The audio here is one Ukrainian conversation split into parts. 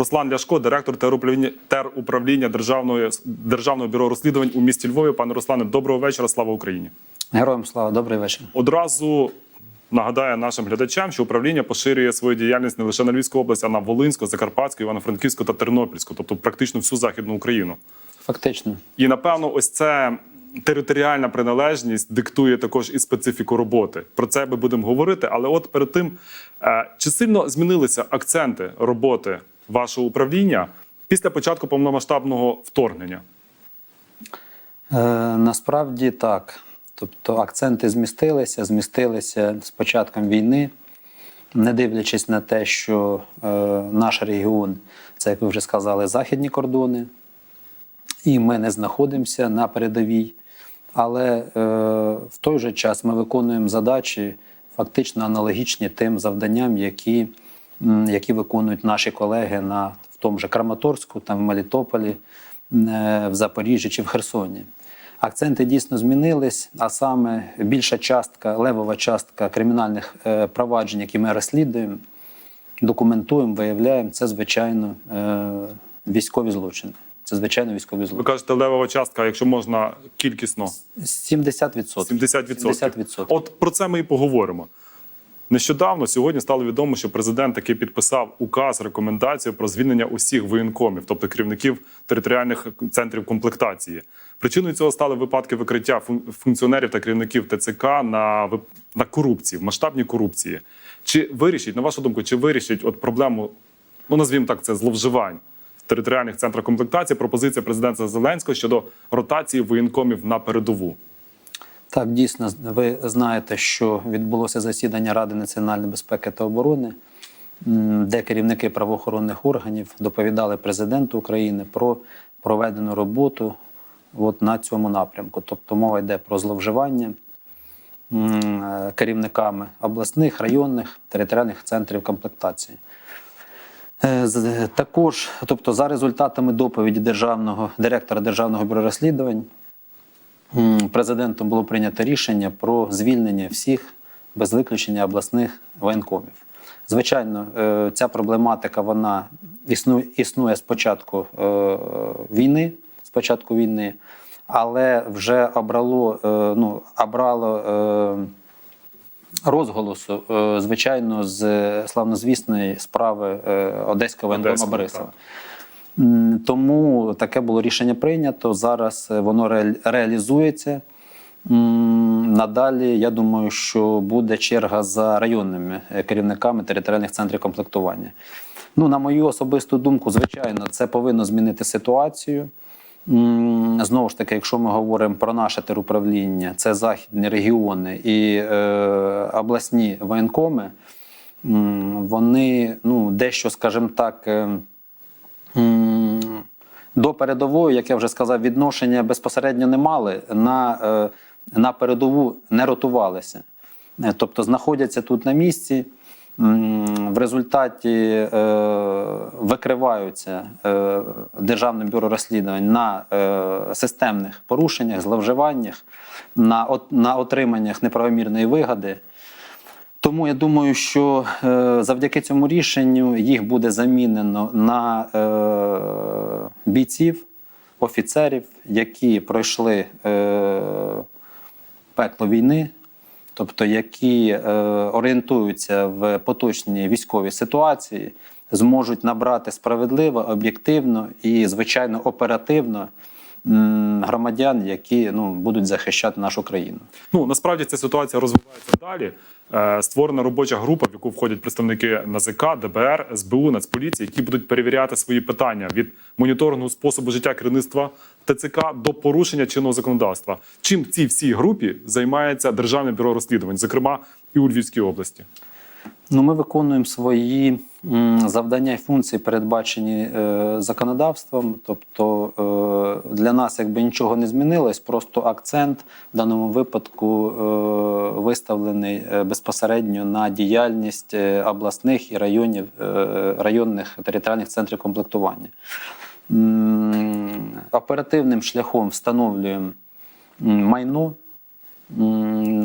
Руслан Ляшко, директор теруправління, Державної, Державного бюро розслідувань у місті Львові. Пане Руслане, доброго вечора. Слава Україні. Героям слава, добрий вечір. Одразу нагадаю нашим глядачам, що управління поширює свою діяльність не лише на Львівську область, а на Волинську, Закарпатську, Івано-Франківську та Тернопільську, тобто практично всю західну Україну. Фактично, І напевно, ось це територіальна приналежність диктує також і специфіку роботи. Про це ми будемо говорити. Але от перед тим, е, чи сильно змінилися акценти роботи вашого управління після початку повномасштабного вторгнення? е, насправді так. Тобто акценти змістилися, змістилися з початком війни, не дивлячись на те, що е, наш регіон це, як ви вже сказали, західні кордони, і ми не знаходимося на передовій. Але е, в той же час ми виконуємо задачі фактично аналогічні тим завданням, які, які виконують наші колеги на в тому же Краматорську, там в Мелітополі, е, в Запоріжжі чи в Херсоні. Акценти дійсно змінились, а саме більша частка, левова частка кримінальних е, проваджень, які ми розслідуємо, документуємо, виявляємо, це звичайно е, військові злочини. Це звичайно військові злочини. Ви кажете, левова частка, якщо можна кількісно, 70%. 70%. 70%. От про це ми і поговоримо. Нещодавно сьогодні стало відомо, що президент таки підписав указ рекомендацію про звільнення усіх воєнкомів, тобто керівників територіальних центрів комплектації. Причиною цього стали випадки викриття функціонерів та керівників ТЦК на, на корупції, в масштабній корупції. Чи вирішить, на вашу думку, чи вирішить от проблему, ну назвімо так, це зловживань в територіальних центрах комплектації, пропозиція президента Зеленського щодо ротації воєнкомів на передову? Так, дійсно, ви знаєте, що відбулося засідання Ради національної безпеки та оборони, де керівники правоохоронних органів доповідали президенту України про проведену роботу от на цьому напрямку. Тобто мова йде про зловживання керівниками обласних, районних, територіальних центрів комплектації. Е, Також, тобто, за результатами доповіді державного директора Державного бюро розслідувань, президентом було прийнято рішення про звільнення всіх без виключення обласних воєнкомів. Звичайно, е, ця проблематика вона існує, існує з початку е, війни, з початку війни, але вже обрало, е, ну, обрало розголосу, звичайно, з славнозвісної справи Одеського воєнкома Борисова. Тому таке було рішення прийнято. Зараз е, воно реалізується. Надалі, я думаю, що буде черга за районними е, керівниками територіальних центрів комплектування. Ну, на мою особисту думку, звичайно, це повинно змінити ситуацію. Знову ж таки, якщо ми говоримо про наше теруправління, це західні регіони і е, обласні воєнкоми, вони ну, дещо, скажімо так, е, м, до передової, як я вже сказав, відношення безпосередньо не мали, на, е, на передову не ротувалися. Е, Тобто знаходяться тут на місці, в результаті е, викриваються Державним бюро розслідувань на системних порушеннях, зловживаннях, на, отриманнях неправомірної вигоди. Тому я думаю, що е, завдяки цьому рішенню їх буде замінено на е, бійців, офіцерів, які пройшли е, пекло війни, тобто які орієнтуються в поточній військовій ситуації, зможуть набрати справедливо, об'єктивно і, звичайно, оперативно громадян, які ну, будуть захищати нашу країну. Ну насправді ця ситуація розвивається далі. Е, Створена робоча група, в яку входять представники НАЗК, ДБР, СБУ, Нацполіції, які будуть перевіряти свої питання від моніторингу способу життя керівництва ТЦК до порушення чинного законодавства. Чим в цій всій групі займається Державне бюро розслідувань, зокрема і у Львівській області. Ну, ми виконуємо свої завдання і функції, передбачені е, законодавством. Тобто е, для нас якби нічого не змінилось, просто акцент в даному випадку е, виставлений е, безпосередньо на діяльність е, обласних і районів, е, районних територіальних центрів комплектування. Оперативним шляхом встановлюємо майно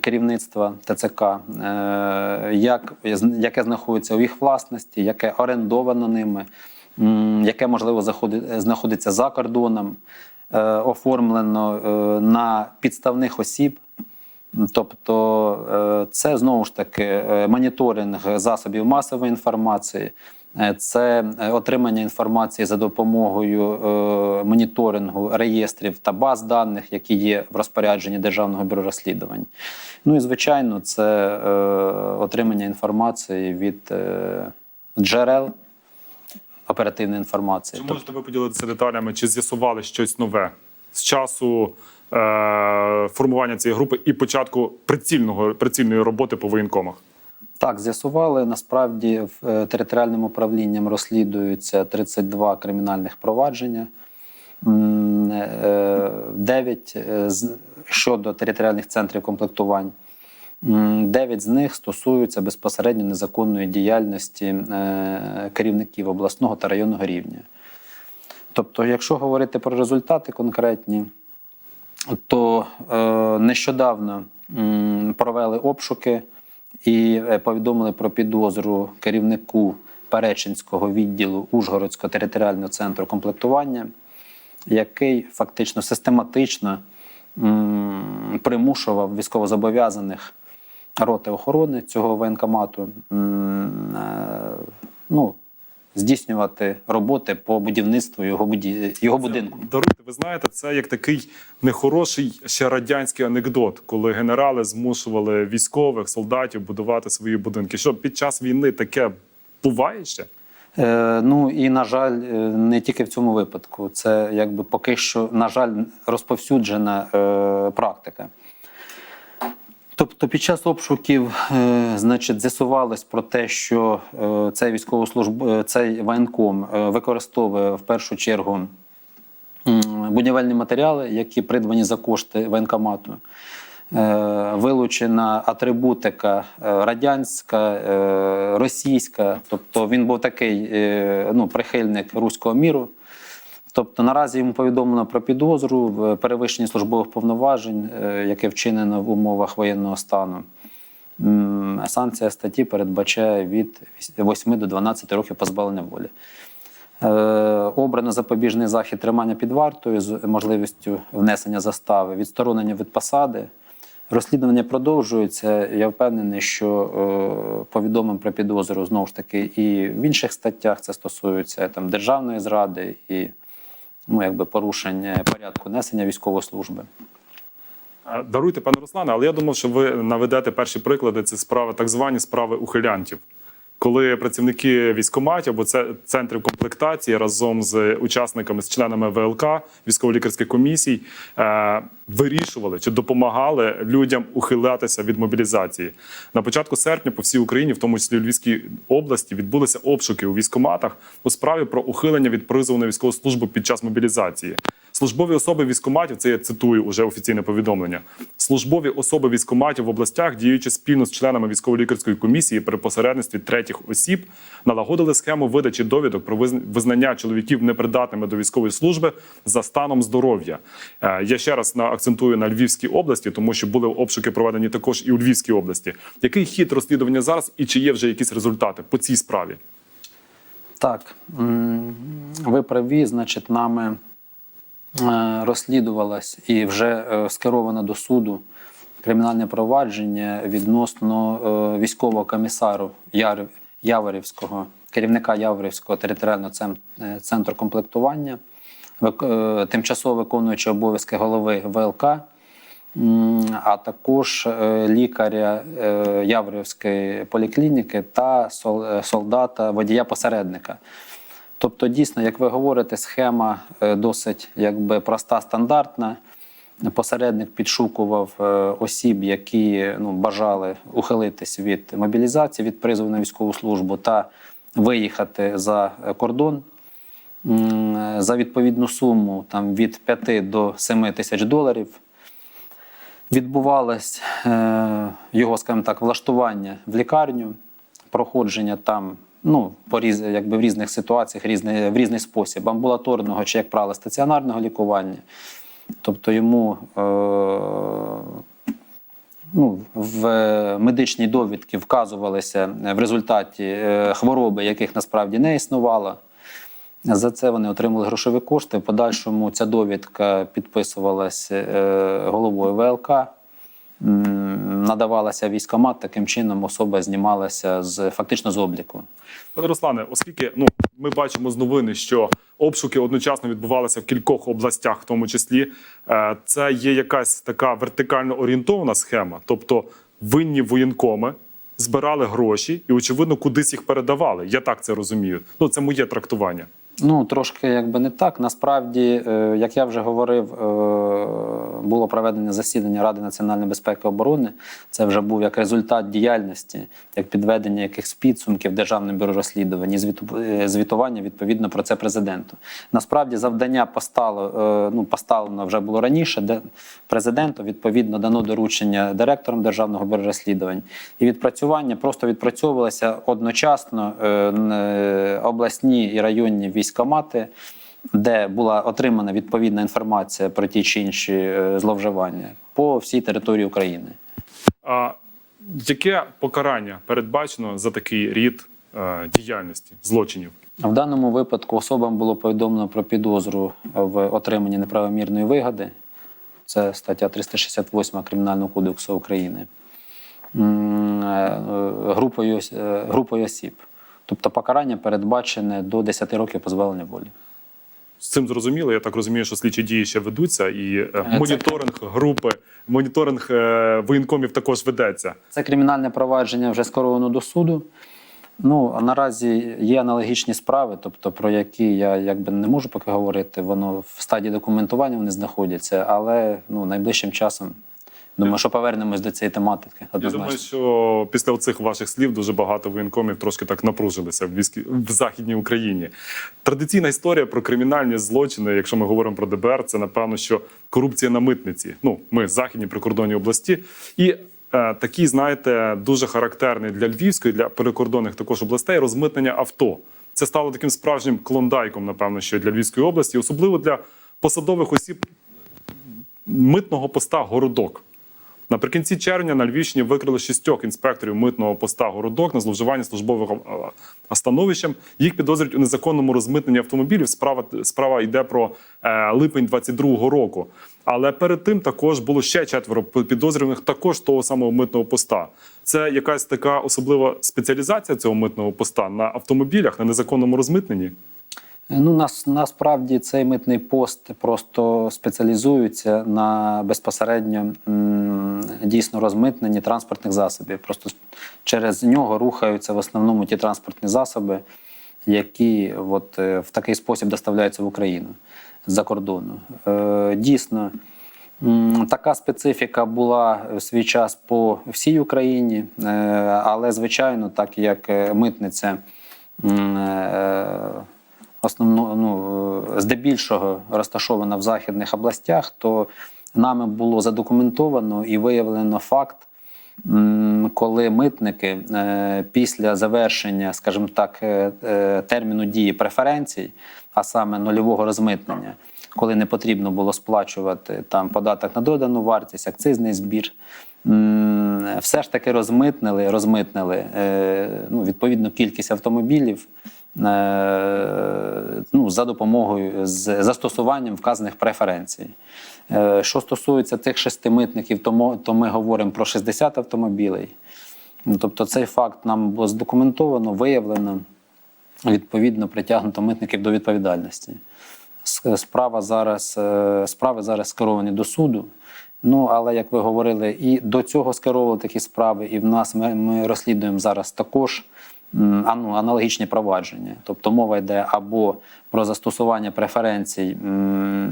керівництва ТЦК, е, як, яке знаходиться у їх власності, яке орендовано ними, яке можливо знаходиться за кордоном, е, оформлено е, на підставних осіб. Тобто е, це знову ж таки е, моніторинг засобів масової інформації, е, це отримання інформації за допомогою моніторингу реєстрів та баз даних, які є в розпорядженні Державного бюро розслідувань. Ну і звичайно, це отримання інформації від джерел оперативної інформації. Чи можете ви поділитися деталями, чи з'ясували щось нове з часу формування цієї групи і початку прицільного прицільної роботи по воєнкомах? Так, з'ясували. Насправді в е, територіальним управлінням розслідуються 32 кримінальних провадження. Е, 9 е, щодо територіальних центрів комплектувань. 9 з них стосуються безпосередньо незаконної діяльності е, керівників обласного та районного рівня. Тобто, якщо говорити про результати конкретні, то е, нещодавно провели обшуки і е, повідомили про підозру керівнику Перечинського відділу Ужгородського територіального центру комплектування, який фактично систематично примушував військовозобов'язаних роти охорони цього воєнкомату е, ну, здійснювати роботи по будівництву його, буді... його будинку. Даруйте, ви знаєте, це як такий нехороший ще радянський анекдот, коли генерали змушували військових солдатів будувати свої будинки. Що під час війни таке буває ще? Е, ну і на жаль, е, не тільки в цьому випадку. Це якби поки що, на жаль, розповсюджена е, практика. Тобто під час обшуків е, значить, з'ясувалось про те, що е, цей військовослужб... е, цей воєнком використовує в першу чергу будівельні матеріали, які придбані за кошти воєнкомату. Вилучена атрибутика радянська, російська, тобто він був такий ну, прихильник руського міру. Тобто наразі йому повідомлено про підозру в перевищенні службових повноважень, е, яке вчинено в умовах воєнного стану. Санкція статті передбачає від 8 до 12 років позбавлення волі. Е, Обрано запобіжний захід тримання під вартою з можливістю внесення застави, відсторонення від посади. Розслідування продовжується. Я впевнений, що е, повідомимо про підозру знову ж таки і в інших статтях це стосується там державної зради і ну, якби порушення порядку несення військової служби. Даруйте, пане Руслане, але я думав, що ви наведете перші приклади. Це справи, так звані справи ухилянтів. Коли працівники військоматів або це центрів комплектації разом з учасниками, з членами ВЛК, військово-лікарських комісій, е, вирішували чи допомагали людям ухилятися від мобілізації. На початку серпня по всій Україні, в тому числі в Львівській області, відбулися обшуки у військкоматах у справі про ухилення від призову на військову службу під час мобілізації. Службові особи військкоматів, це я цитую уже офіційне повідомлення. Службові особи військкоматів в областях, діючи спільно з членами військово-лікарської комісії при посередництві третіх осіб, налагодили схему видачі довідок про визнання чоловіків непридатними до військової служби за станом здоров'я. Е, Я ще раз на- акцентую на Львівській області, тому що були обшуки проведені також і у Львівській області. Який хід розслідування зараз і чи є вже якісь результати по цій справі? Так, ви праві, значить, нами е, розслідувалось і вже е, скеровано до суду кримінальне провадження відносно е, військового комісару Яворівського, керівника Яворівського територіального центру комплектування, тимчасово виконуючи обов'язки голови ВЛК. А також е, лікаря е, Яврівської поліклініки та е, солдата водія-посередника. Тобто, дійсно, як ви говорите, схема е, досить якби проста, стандартна. Посередник підшукував е, осіб, які ну, бажали ухилитись від мобілізації, від призову на військову службу та виїхати за е, кордон за відповідну суму там, від 5 до 7 тисяч доларів відбувалось е, його, скажімо так, влаштування в лікарню, проходження там ну, по різ, якби в різних ситуаціях, різний, в різний спосіб, амбулаторного чи, як правило, стаціонарного лікування. Тобто йому е, ну, в медичній довідці вказувалися в результаті е, хвороби, яких насправді не існувало. За це вони отримали грошові кошти. В подальшому ця довідка підписувалася е, головою ВЛК, надавалася військомат. Таким чином особа знімалася з фактично з обліку. Пане Руслане, оскільки ну ми бачимо з новини, що обшуки одночасно відбувалися в кількох областях, в тому числі, е, це є якась така вертикально орієнтована схема, тобто винні воєнкоми збирали гроші і, очевидно, кудись їх передавали. Я так це розумію. Ну це моє трактування. Ну, трошки якби не так. Насправді, е, як я вже говорив, е, було проведення засідання Ради національної безпеки і оборони. Це вже був як результат діяльності, як підведення якихось підсумків Державним бюро розслідувань е, звітування відповідно про це президенту. Насправді завдання постало, ну, поставлено вже було раніше, де президенту відповідно дано доручення директорам Державного бюро розслідувань. І відпрацювання просто відпрацьовувалося одночасно обласні і районні військомати, де була отримана відповідна інформація про ті чи інші е, зловживання по всій території України. А яке покарання передбачено за такий рід е, діяльності злочинів? В даному випадку особам було повідомлено про підозру в отриманні неправомірної вигоди. Це стаття 368 Кримінального кодексу України. Е, Групою, групою осіб. Тобто покарання передбачене до 10 років позбавлення волі. З цим зрозуміло. Я так розумію, що слідчі дії ще ведуться, і е, це- моніторинг групи, моніторинг е, воєнкомів також ведеться. Це кримінальне провадження вже скеровано до суду. Ну, а наразі є аналогічні справи, тобто про які я якби не можу поки говорити. Воно в стадії документування вони знаходяться, але ну, найближчим часом думаю, що повернемось до цієї тематики. Я думаю, що після цих ваших слів дуже багато воєнкомів трошки так напружилися в військ... в західній Україні. Традиційна історія про кримінальні злочини, якщо ми говоримо про ДБР, це напевно, що корупція на митниці. Ну, ми західні прикордонні області. І е, такий, знаєте, дуже характерний для Львівської, для перекордонних також областей розмитнення авто. Це стало таким справжнім клондайком, напевно, що для Львівської області, особливо для посадових осіб митного поста городок. Наприкінці червня на Львівщині викрили шістьох інспекторів митного поста городок на зловживання службовим становищем. Їх підозрюють у незаконному розмитненні автомобілів. Справа справа йде про е, липень 22-го року. Але перед тим також було ще четверо підозрюваних також того самого митного поста. Це якась така особлива спеціалізація цього митного поста на автомобілях на незаконному розмитненні. Ну, нас, насправді цей митний пост просто спеціалізується на безпосередньо дійсно розмитненні транспортних засобів. Просто через нього рухаються в основному ті транспортні засоби, які от, е, в такий спосіб доставляються в Україну з-за кордону. Е, дійсно, така специфіка була в свій час по всій Україні, е, але, звичайно, так як митниця. основно, ну, здебільшого розташована в західних областях, то нами було задокументовано і виявлено факт, коли митники е, після завершення, скажімо так, е, е, терміну дії преференцій, а саме нульового розмитнення, коли не потрібно було сплачувати там податок на додану вартість, акцизний збір. Все ж таки розмитнили, розмитнили ну, відповідну кількість автомобілів ну, за допомогою з застосуванням вказаних преференцій. Е, Що стосується тих шести митників, то, ми говоримо про 60 автомобілей. Ну, Тобто цей факт нам було задокументовано, виявлено, відповідно притягнуто митників до відповідальності. Справа зараз, е, справи зараз скеровані до суду. Ну, але як ви говорили, і до цього скеровували такі справи, і в нас ми, ми розслідуємо зараз також ну, аналогічні провадження. Тобто мова йде або про застосування преференцій е,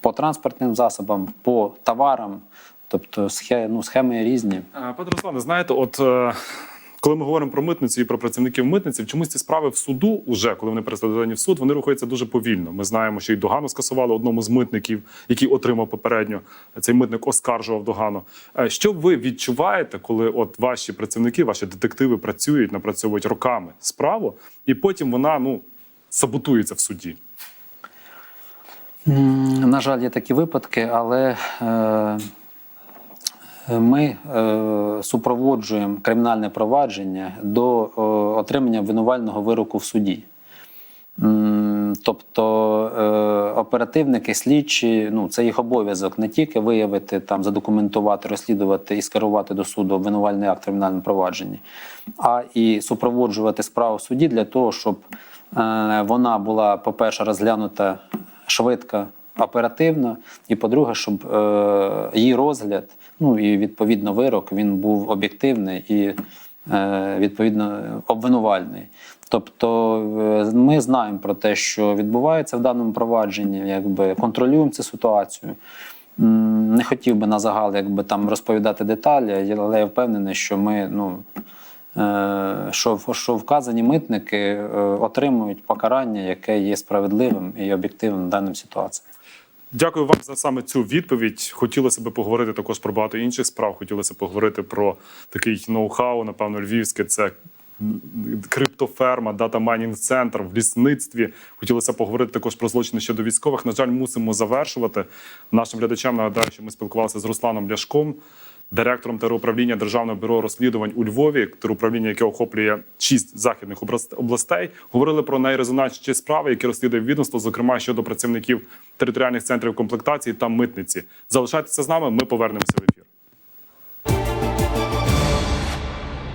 по транспортним засобам, по товарам. Тобто ну, схеми різні. Пане Руслане, знаєте, от е, коли ми говоримо про митницю і про працівників митниці, чомусь ці справи в суду, уже коли вони переставлені в суд, вони рухаються дуже повільно. Ми знаємо, що і догану скасували одному з митників, який отримав попередньо. Цей митник оскаржував догану. Е, Що ви відчуваєте, коли от ваші працівники, ваші детективи працюють, напрацьовують роками справу, і потім вона ну саботується в суді? На жаль, є такі випадки, але е, ми е, супроводжуємо кримінальне провадження до е, отримання винувального вироку в суді. Тобто оперативники, слідчі, ну це їх обов'язок не тільки виявити, там, задокументувати, розслідувати і скерувати до суду обвинувальний акт в кримінальному провадженні, а і супроводжувати справу в суді для того, щоб вона була, по-перше, розглянута швидко, оперативно, і по-друге, щоб е, її розгляд, ну і відповідно вирок, він був об'єктивний і е, відповідно обвинувальний. Тобто е, ми знаємо про те, що відбувається в даному провадженні, якби контролюємо цю ситуацію. Не хотів би на загал якби там розповідати деталі, але я впевнений, що ми ну. Е, Що, що вказані митники е, отримують покарання, яке є справедливим і об'єктивним в даній ситуації. Дякую вам за саме цю відповідь. Хотілося б поговорити також про багато інших справ. Хотілося поговорити про такий ноу-хау, напевно, львівське. Це криптоферма, дата майнінг центр в лісництві. Хотілося поговорити також про злочини щодо військових. На жаль, мусимо завершувати. Нашим глядачам нагадаю, що ми спілкувалися з Русланом Ляшком, директором тероуправління Державного бюро розслідувань у Львові, тероуправління, яке охоплює шість західних област- областей. Говорили про найрезонансніші справи, які розслідує відомство, зокрема щодо працівників територіальних центрів комплектації та митниці. Залишайтеся з нами. Ми повернемося в ефір.